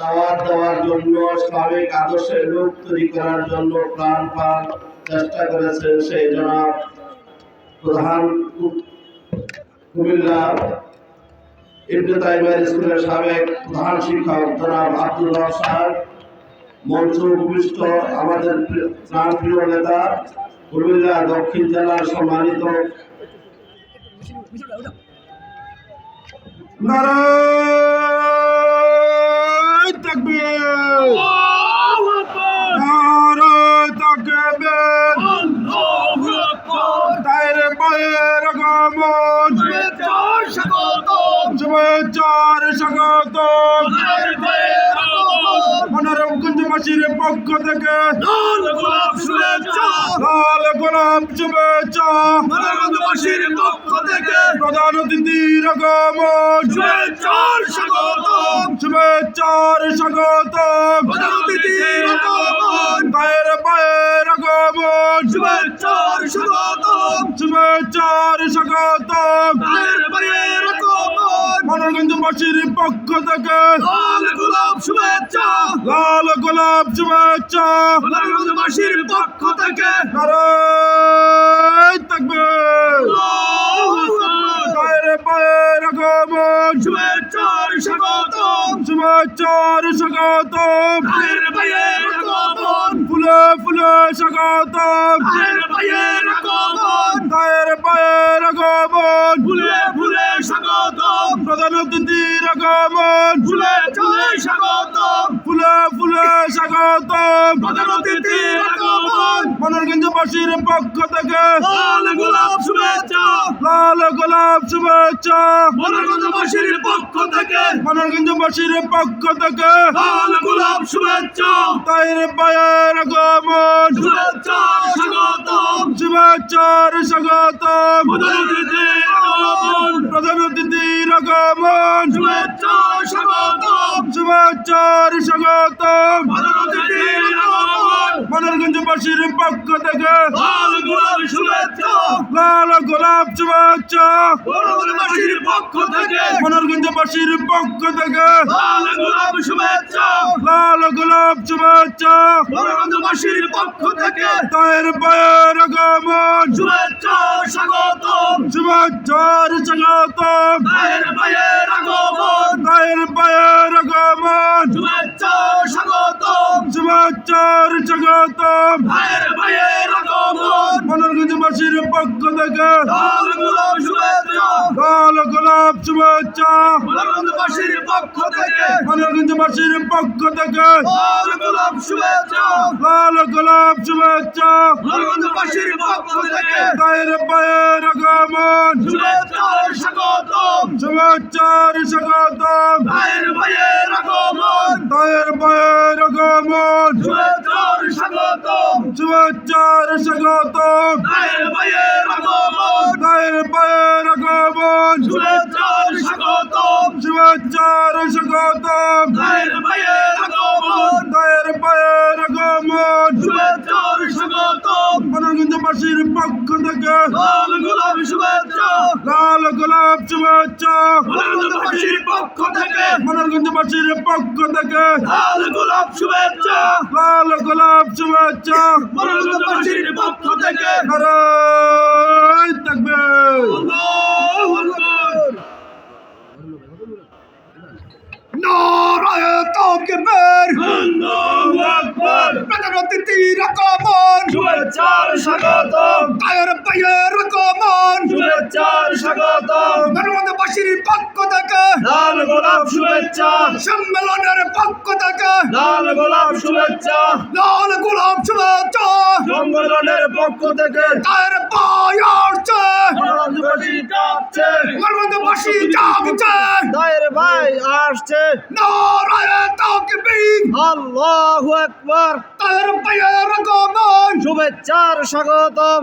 দাওয়াত দেওয়ার জন্য ইসলামিক আদর্শের লোক তৈরি করার জন্য প্রাণ পান চেষ্টা করেছেন সেই জনাব প্রধান কুমিল্লা ইবনে স্কুলের সাবেক প্রধান শিক্ষক জনাব আব্দুল্লাহ সাহেব মঞ্চ উপবিষ্ট আমাদের প্রিয়- প্রাণ প্রিয় নেতা কুমিল্লা দক্ষিণ জেলার সম্মানিত নারায় তাকবীর তাইরে পায়ের আগমন শুভেচ্ছার স্বাগতম মনোরম কুঞ্জবাসীর পক্ষ থেকে লাল গোলাপ শুভেচ্ছা প্রধান অতিথির আগমন শুভেচ্ছার স্বাগতম পায়ের শুভেচ্ছার স্বাগতম। মনোরঞ্জনবাসীর পক্ষ থেকে লাল গোলাপ শুভেচ্ছা। লাল গোলাপ শুভেচ্ছা। মনোরঞ্জনবাসীর পক্ষ থেকে পায়ের আগমন শুভেচ্ছার স্বাগতম। শুভেচ্ছার স্বাগতম। ফুলে ফুলে স্বাগতম। ফুলে ফুলে স্বাগতম। ফুলে ফুলে স্বাগতম। প্রধান অতিথির আগমন। মনোরঞ্জনবাসীর পক্ষ থেকে লাল গোলাপ শুভেচ্ছা। লাল গোলাপ শুভেচ্ছা। মনোরঞ্জনবাসীর পক্ষ থেকে মনোরঞ্জনবাসীর পক্ষ থেকে লাল গোলাপ শুভেচ্ছা। তাইর পায়ের আগমন। শুভেচ্ছার স্বাগতম। শুভেচ্ছার স্বাগতম। প্রধান অতিথির আগমন। প্রধান অতিথির আগমন। শুভেচ্ছার স্বাগতম। শুভেচ্ছার স্বাগতম। অতিথির পক্ষ থেকে লাল গোলাপ শুভেচ্ছা। লাল গোলাপ শুভেচ্ছা। মনোরঞ্জনবাসীর পক্ষ থেকে মনোরঞ্জনবাসীর পক্ষ থেকে লাল গোলাপ শুভেচ্ছা। লাল গোলাপ শুভেচ্ছা। মনোরঞ্জনবাসীর পক্ষ থেকে তাইর পায়ের আগমন। শুভেচ্ছার শুভেচ্ছার স্বাগতম ভাইয়ের ভাইয়ের আগমন তাইর পায়ের আগমন শুভেচ্ছার স্বাগতম শুভেচ্ছার স্বাগতম ভাইয়ের ভাইয়ের আগমন মনোরঞ্জনবাসীর পক্ষ থেকে লাল গোলাপ শুভেচ্ছা। লাল গোলাপ শুভেচ্ছা। মনোরঞ্জনবাসীর পক্ষ থেকে মনোরঞ্জনবাসীর পক্ষ থেকে লাল গোলাপ শুভেচ্ছা। লাল গোলাপ শুভেচ্ছা আগমন শুভেচ্ছার স্বাগতম। স্বাগতম। ভাইয়ের ভাইয়ের আগমন তাইর পায়ের আগমন শুভেচ্ছার স্বাগতম। শুভেচ্ছার স্বাগতম। ভাইয়ের ভাইয়ের আগমন তাইর পায়ের আগমন শুভেচ্ছার স্বাগতম। শুভেচ্ছার স্বাগতম। ভাইয়ের ভাইয়ের মনোরঞ্জনবাসীর পক্ষ থেকে লাল গোলাপ শুভেচ্ছা। লাল গোলাপ শুভেচ্ছা। মনোরঞ্জনবাসীর পক্ষ থেকে। মনোরঞ্জনবাসীর পক্ষ থেকে লাল গোলাপ শুভেচ্ছা। লাল গোলাপ শুভেচ্ছা। মনোরঞ্জনবাসীর পক্ষ থেকে নারায় তাকবীর আল্লাহু আকবার নারায়ে তাকবীর আল্লাহু আকবার। প্রধান অতিথির আগমন শুভেচ্ছার স্বাগতম। পায়ের পায়ের আগমন শুভেচ্ছার স্বাগতম। ধর্মবাসীর পক্ষ থেকে। লাল গোলাপ শুভেচ্ছা। সম্মেলনের পক্ষ থেকে। লাল গোলাপ শুভেচ্ছা। লাল গোলাপ শুভেচ্ছা। সম্মেলনের পক্ষ থেকে। পায়ের পায় আসছে। মনোরঞ্জনবাসী ভাই আসছে। আল্লাহু আগমন শুভেচ্ছার স্বাগতম।